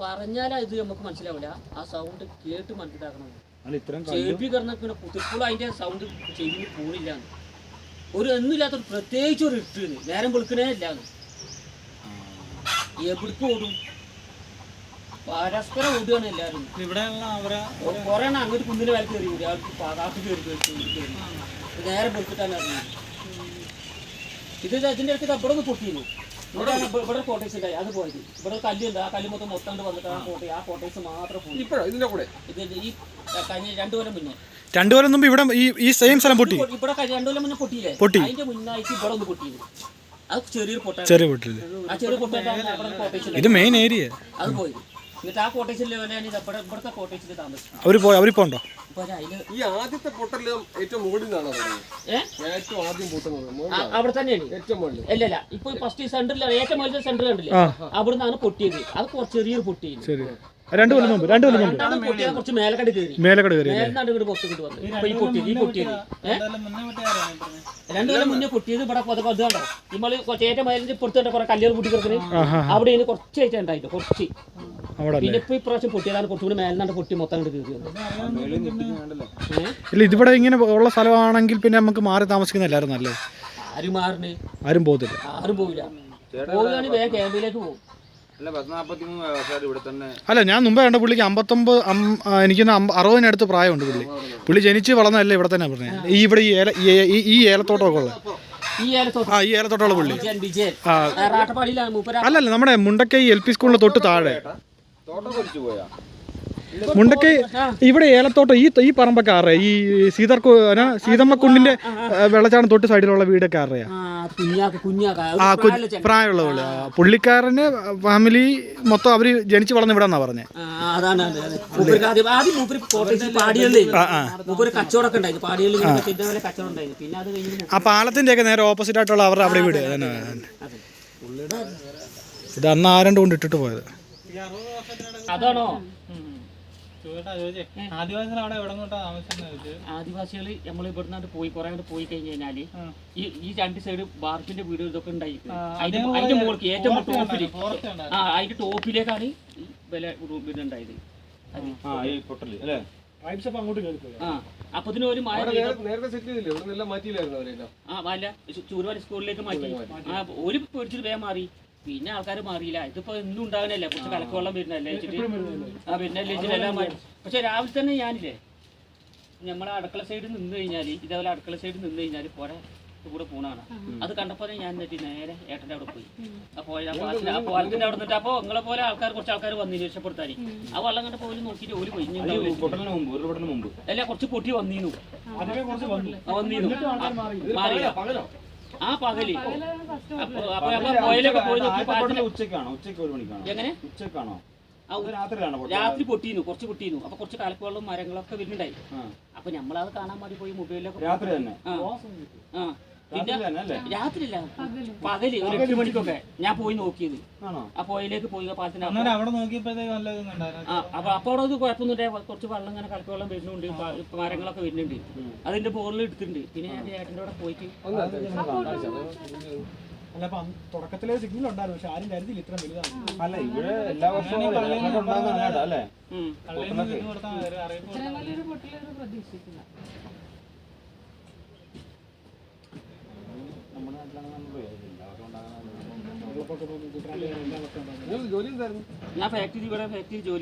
പറഞ്ഞാൽ ഇത് നമുക്ക് മനസ്സിലാവില്ല ആ സൗണ്ട് കേട്ട് മനസ്സിലാക്കണം. ചെവി പിന്നെ കുത്തിപ്പോൾ അതിന്റെ സൗണ്ട് ചെവിന് പോണില്ല ഒരു ഒന്നുമില്ലാത്തൊരു പ്രത്യേകിച്ച് ഒരു ഇട്ട് നേരം വെളുക്കണേ ഇല്ലാന്ന്. എവിടേക്ക് ഓടും? പരസ്പരം ഓടുകയാണ് എല്ലാവരും. അവരെ കുറെ എണ്ണം അങ്ങോട്ട് കുന്നിന് വില കയറി അവർക്ക് കാട്ട് കയറി നേരെ വെളുത്തിട്ടാണ് ഇറങ്ങിയത് ഇത് ഇതിന്റെ അടുത്ത് അപ്പുറം ഒന്ന് പൊട്ടിയിരുന്നു ഇവിടെ ഇവിടെ കോട്ടേഴ്സ് ഉണ്ടായി അത് പോയത്. ഇവിടെ കല്ലുണ്ട് ആ കല്ല് മൊത്തം മൊത്തം വന്നിട്ട് ആ കോട്ട ആ കോട്ടേഴ്സ് മാത്രം പോയി. ഇപ്പോഴോ? ഇതിന്റെ കൂടെ? ഇത് ഈ കഴിഞ്ഞ രണ്ടു കൊല്ലം മുന്നേ. രണ്ടു കൊല്ലം മുമ്പ് ഇവിടെ ഈ ഈ സെയിം സ്ഥലം പൊട്ടി. ഇവിടെ രണ്ടു കൊല്ലം മുന്നേ പൊട്ടിയില്ലേ? പൊട്ടി. അതിന്റെ മുന്നായിട്ട് ഇവിടെ ഒന്ന് പൊട്ടിയത് അത് ചെറിയൊരു പൊട്ട ചെറിയ പൊട്ടിൽ ആ ചെറിയ പൊട്ടാണ്. ഇത് മെയിൻ ഏരിയ അത് പോയത് എന്നിട്ട് ആ ഇവിടുത്തെ അവർ പോയി അവരിപ്പോ ഉണ്ടോ ഈ ആദ്യത്തെ പൊട്ടെല്ലാം ഏറ്റവും മുകളിൽ നിന്നാണോ ഏറ്റവും ആദ്യം പൊട്ടുന്നത് അവിടെ തന്നെയാണ്. ഏറ്റവും മുകളിൽ. ഇല്ല ഇല്ല. ഇപ്പൊ ഫസ്റ്റ് സെന്ററിൽ ഏറ്റവും വലിയ സെന്റർ കണ്ടില്ലേ? ആ. അവിടുന്നാണ് പൊട്ടിയത്. അത് കുറച്ച് ചെറിയൊരു പൊട്ടിയത് ശരി. രണ്ടു കൊല്ലം മുമ്പ് രണ്ടു കൊല്ലം മുമ്പ്. പൊട്ടിയത് കുറച്ച് മേലക്കട കയറി മേലക്കട കയറി കിട്ട് രണ്ടു കൊല്ലം മുന്നേ പൊട്ടിയത് ഇവിടെ കണ്ടോ? നമ്മൾ കുറച്ച് ഏറ്റവും മേലിന്റെ പൊടുത്തുണ്ട് കുറെ കല്ലുകൾ പൊട്ടി കിടക്കുന്നത് അവിടെ കുറച്ച് ആയിട്ട് ഉണ്ടായില്ല കുറച്ച്. അവിടെ അല്ലേ പിന്നെ ഇപ്പൊ ഇപ്രാവശ്യം പൊട്ടിയതാണ്. കുറച്ചുകൂടി മേലിനാണ്ട് പൊട്ടി മൊത്തം അങ്ങോട്ട് കയറി വന്നത് ഇല്ല ഇതിവിടെ ഇങ്ങനെ ഉള്ള സ്ഥലമാണെങ്കിൽ പിന്നെ നമുക്ക് മാറി താമസിക്കുന്ന അല്ലേ നല്ലത്. ആരും പോകത്തില്ല. ആരും പോവില്ല. പോവുകയാണെങ്കിൽ വേഗം ക്യാമ്പിലേക്ക് പോകും. അല്ല പത്ത് നാൽപ്പത്തി ഇവിടെ തന്നെ. അല്ല ഞാൻ മുമ്പേ കണ്ട പുള്ളിക്ക് അമ്പത്തൊമ്പത് എനിക്ക് അറുപതിനടുത്ത് പ്രായമുണ്ട് പുള്ളി. പുള്ളി ജനിച്ച് വളർന്നല്ലേ ഇവിടെ തന്നെ പറഞ്ഞത് ഈ ഇവിടെ ഈ ഏല ഈ- ഏലത്തോട്ടമൊക്കെ ഉള്ളത് ഈ ഏലത്തോട്ടം. ആ ഈ ഏലത്തോട്ടമുള്ള പുള്ളി. അല്ലല്ല നമ്മുടെ മുണ്ടക്കൈ എൽ പി സ്കൂളിന് തൊട്ട് താഴെ. മുണ്ടക്കൈ ഇവിടെ ഏലത്തോട്ടം ഈ ഈ പറമ്പൊക്കെ ആറേ? ഈ സീതർ സീതമ്മ സീതമ്മക്കുണ്ടിന്റെ ആ, വെള്ളച്ചാട്ടം തൊട്ട് സൈഡിലുള്ള വീടൊക്കെ ആറയാ? ആ പ്രായമുള്ള പുള്ളിക്കാരന് ഫാമിലി മൊത്തം അവർ ജനിച്ചു വളർന്ന് ഇവിടെ എന്നാ പറഞ്ഞേ? ആ, പാലത്തിന്റെ ഒക്കെ നേരെ ഓപ്പോസിറ്റ് ആയിട്ടുള്ള അവരുടെ അവിടെ വീട്. ഇത് അന്ന് ആരണ്ട് കൊണ്ട് ഇട്ടിട്ട് പോയത്. അതാണോ? ആദിവാസികൾ നമ്മൾ ഇവിടുന്ന് പോയി കുറെ അങ്ങോട്ട് പോയി കഴിഞ്ഞു കഴിഞ്ഞാൽ ഈ ഈ രണ്ട് സൈഡ് ബാർഫിന്റെ വീട് ഇതൊക്കെ ഉണ്ടായി അതിന്റെ അതിന്റെ മുകൾക്ക് ഏറ്റവും ടോപ്പിൽ. ആ അതിന്റെ ടോപ്പിലേക്കാണ് ഈ വില വീട് ഉണ്ടായത് അത്. ആ ഈ പൊട്ടൽ അല്ലേ? ആ അപ്പൊ ഇതിന് ഒരു മഴ ആ അല്ല ചൂരുവാടി സ്കൂളിലേക്ക് മാറ്റി. ആ ഒരു പേടിച്ചിട്ട് വേഗം മാറി. പിന്നെ ആൾക്കാർ മാറിയില്ല. ഇതിപ്പോ ഇന്നും ഉണ്ടാകുന്നല്ലേ കുറച്ച് കലക്കവെള്ളം വരുന്നല്ലേ ആ പിന്നെ എല്ലാം മാറ്റി. പക്ഷെ രാവിലെ തന്നെ ഞാനില്ലേ നമ്മളെ അടുക്കള സൈഡ് നിന്ന് കഴിഞ്ഞാൽ ഇതേപോലെ അടുക്കള സൈഡ് നിന്ന് കഴിഞ്ഞാൽ പോരെ കൂടെ പോണാണ് അത് കണ്ടപ്പോ ഞാൻ എന്നിട്ട് നേരെ ഏട്ടന്റെ അവിടെ പോയി. അപ്പൊ ആ പാലത്തിന്റെ അവിടെ നിന്നിട്ട് അപ്പൊ നിങ്ങളെ പോലെ ആൾക്കാർ കുറച്ച് ആൾക്കാർ വന്നിന് രക്ഷപ്പെടുത്താൻ ആ വെള്ളം കണ്ടപ്പോ ഓര് നോക്കിട്ട് ഓൽ പോയി. ഇനി ഉണ്ടാവില്ല. മുമ്പ് ഒരു പൊട്ടലിന് മുമ്പ്. അല്ല കുറച്ച് പൊട്ടി വന്നീന്നു. ആ, മാറിയില്ല. ആ പകൽ. അപ്പൊ അപ്പൊ നമ്മൾ പുഴയിലൊക്കെ പോയി നോക്കി പാലത്തിന് ഉച്ചക്കാണോ ഉച്ചയ്ക്ക് ഒരു മണിക്കാണോ? എങ്ങനെ? ഉച്ചക്കാണോ? രാത്രി പൊട്ടിയിരുന്നു കുറച്ച് പൊട്ടിയിരുന്നു. അപ്പൊ കുറച്ച് കലക്കുവെള്ളം മരങ്ങളൊക്കെ വരുന്നുണ്ടായി. അപ്പൊ നമ്മളത് കാണാൻ വേണ്ടി പോയി മൊബൈലിലൊക്കെ രാത്രി തന്നെ? ആ. രാത്രിയില്ല. പകൽ. ഒരു എട്ട് മണിക്കൊക്കെ ഞാൻ പോയി നോക്കിയത്. ആ പുഴയിലേക്ക് പോയി പാലത്തിന് അപ്പൊ- അവിടെ അപ്പൊ അവിടെ കുഴപ്പമൊന്നുമില്ല. കുറച്ച് വെള്ളം ഇങ്ങനെ കലക്ക് വെള്ളം വരുന്നുണ്ട് മരങ്ങളൊക്കെ വരുന്നുണ്ട് അതിന്റെ ബോറിൽ എടുത്തിട്ടുണ്ട്. പിന്നെ ഞാൻ ചേട്ടന്റെ കൂടെ പോയിട്ട് അല്ല അപ്പം തുടക്കത്തിലെ സിഗ്നൽ ഉണ്ടായിരുന്നു. പക്ഷെ ആരും കരുതില്ല ഇത്ര വലുതാണ് അല്ല ഇവിടെ എല്ലാ വർഷവും അല്ലേ? ഞാൻ ഫാക്ടറി ഇവിടെ ഫാക്ടറി ജോലി